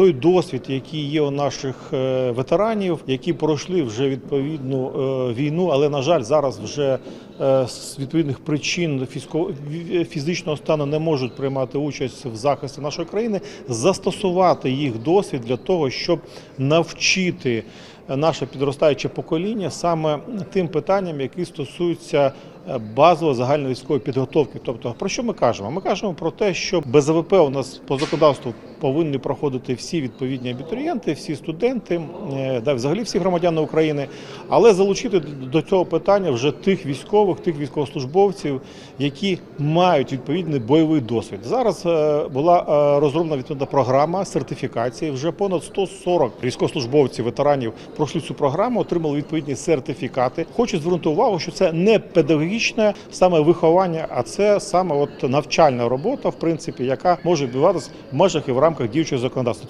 той досвід, який є у наших е, ветеранів, які пройшли вже відповідну е, війну, але на жаль, зараз вже з відповідних причин фізичного стану не можуть приймати участь в захисті нашої країни, застосувати їх досвід для того, щоб навчити наше підростаюче покоління саме тим питанням, які стосуються е, базової загальної військової підготовки. Тобто, про що ми кажемо? Ми кажемо про те, що без АВП у нас по законодавству повинні проходити всі відповідні абітурієнти, всі студенти, е, да, взагалі всі громадяни України, але залучити до цього питання вже тих військових, тих військовослужбовців, які мають відповідний бойовий досвід. Зараз е, була е, розроблена відповідна програма сертифікації. Вже понад 140 військовослужбовців, ветеранів пройшли цю програму, отримали відповідні сертифікати. Хочу звернути увагу, що це не педагогічне саме виховання, а це саме от навчальна робота, в принципі, яка може відбуватися в межах і в рамках діючого законодавства.